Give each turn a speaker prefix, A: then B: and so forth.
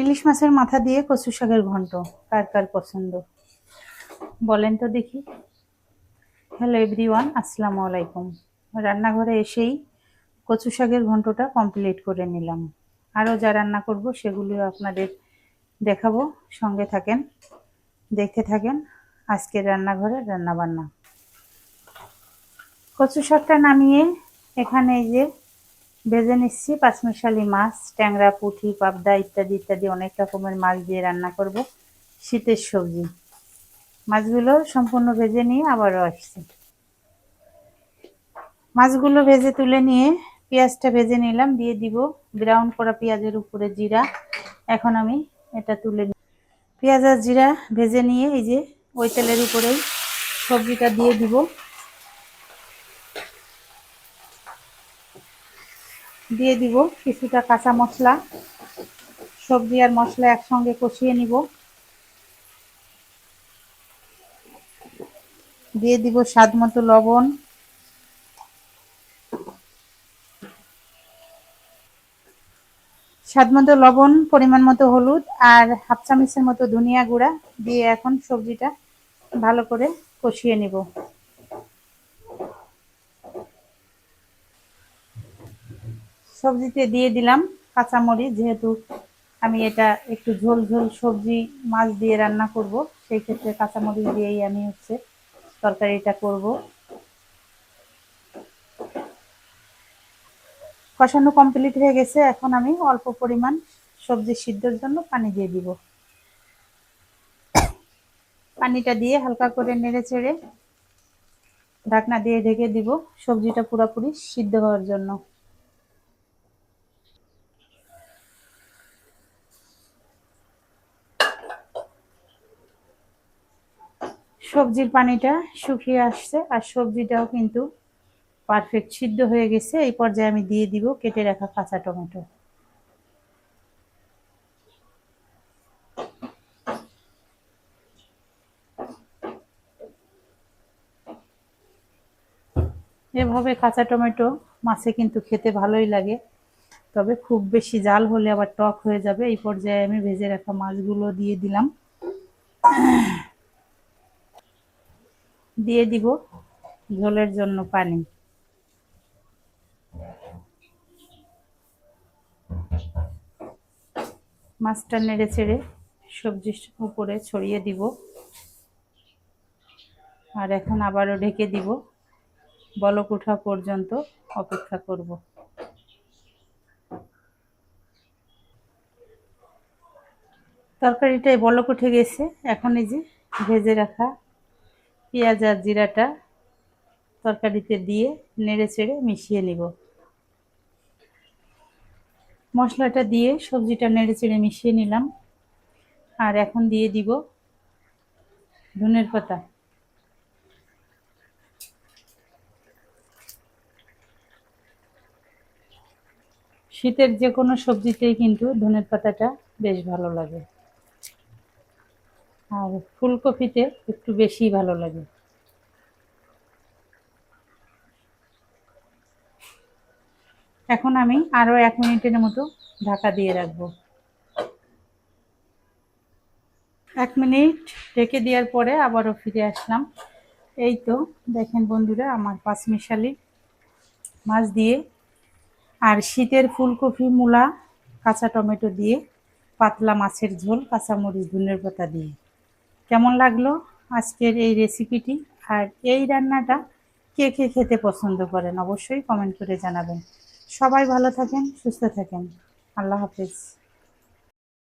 A: ইলিশ মাছের মাথা দিয়ে কচু শাকের ঘন্ট, কার কার পছন্দ? বলেন তো দেখি। হ্যালো এভরিওয়ান আসসালামু আলাইকুম। রান্নাঘরে এসেই কচু শাকের ঘন্টটা কমপ্লিট করে নিলাম। আরও যা রান্না করব সেগুলিও আপনাদের দেখাবো। সঙ্গে থাকেন, দেখতে থাকেন আজকের রান্নাঘরে রান্নাবান্না। কচু শাকটা নামিয়ে এখানে এই যে ভেজে নিচ্ছি, পাঁচমিশালি মাছ, ট্যাংরা পুঁটি পাবদা ইত্যাদি ইত্যাদি অনেক রকমের মাছ দিয়ে রান্না করব। শীতের সবজি। মাছগুলো সম্পূর্ণ ভেজে নিয়ে আবারও আসছি। মাছগুলো ভেজে তুলে নিয়ে পেঁয়াজটা ভেজে নিলাম, দিয়ে দিব ব্রাউন করা পেঁয়াজের উপরে জিরা। এখন আমি এটা তুলে পেঁয়াজ আর জিরা ভেজে নিয়ে এই যে ওই তেলের উপরেই সবজিটা দিয়ে দিব। দিয়ে দিব কিছুটা কাঁচা মশলা। সবজি আর মশলা একসঙ্গে কষিয়ে নিব। দিয়ে দিব স্বাদ মতো লবণ। স্বাদ মতো লবণ, পরিমাণ মতো হলুদ আর হাফ চামচের মতো ধনিয়া গুঁড়া দিয়ে এখন সবজিটা ভালো করে কষিয়ে নিব। সবজিতে দিয়ে দিলাম কাঁচামরিচ, যেহেতু আমি এটা একটু ঝোল ঝোল সবজি মাছ দিয়ে রান্না করব, সেই ক্ষেত্রে কাঁচামরিচ দিয়েই আমি হচ্ছে তরকারিটা করব। কষানো কমপ্লিট হয়ে গেছে, এখন আমি অল্প পরিমাণ সবজি সিদ্ধর জন্য পানি দিয়ে দিব। পানিটা দিয়ে হালকা করে নেড়ে চেড়ে ঢাকনা দিয়ে ঢেকে দিব সবজিটা পুরোপুরি সিদ্ধ হওয়ার জন্য। সবজির পানিটা শুকিয়ে আসছে আর সবজিটাও কিন্তু পারফেক্ট সিদ্ধ হয়ে গেছে। এই পর্যায়ে আমি দিয়ে দিব কেটে রাখা কাঁচা টমেটো। এভাবে কাঁচা টমেটো মাছে কিন্তু খেতে ভালোই লাগে, তবে খুব বেশি জাল হলে আবার টক হয়ে যাবে। এই পর্যায়ে আমি ভেজে রাখা মাছগুলো দিয়ে দিলাম। দিয়ে দিব ঝোলের জন্য পানি। মাছটা নেড়ে ছেড়ে সবজির উপরে ছড়িয়ে দিব। আর এখন আবারও ঢেকে দিব। বলক উঠা পর্যন্ত অপেক্ষা করব। তরকারিটায় বলক উঠে গেছে। এখন এই যে ভেজে রাখা পেঁয়াজ আর জিরাটা তরকারিতে দিয়ে নেড়ে চেড়ে মিশিয়ে নিব। মশলাটা দিয়ে সবজিটা নেড়ে চেড়ে মিশিয়ে নিলাম। আর এখন দিয়ে দিব ধনের পাতা। শীতের যে কোনো সবজিতেই কিন্তু ধনের পাতাটা বেশ ভালো লাগে। আর ফুলকপিতে একটু বেশি ভালো লাগে। এখন আমি আরও এক মিনিটের মতো ঢাকা দিয়ে রাখব। এক মিনিট ঢেকে দেওয়ার পরে আবারও ফিরে আসলাম। এই তো, দেখেন বন্ধুরা, আমার পাঁচমিশালি মাছ দিয়ে আর শীতের ফুলকপি, মূলা, কাঁচা টমেটো দিয়ে পাতলা মাছের ঝোল, কাঁচামরিচ ধনের পাতা দিয়ে। কেমন লাগল আজকের এই রেসিপিটি আর এই রান্নাটা কে কে খেতে পছন্দ করেন অবশ্যই কমেন্ট করে জানাবেন। সবাই ভালো থাকেন, সুস্থ থাকেন। আল্লাহ হাফিজ।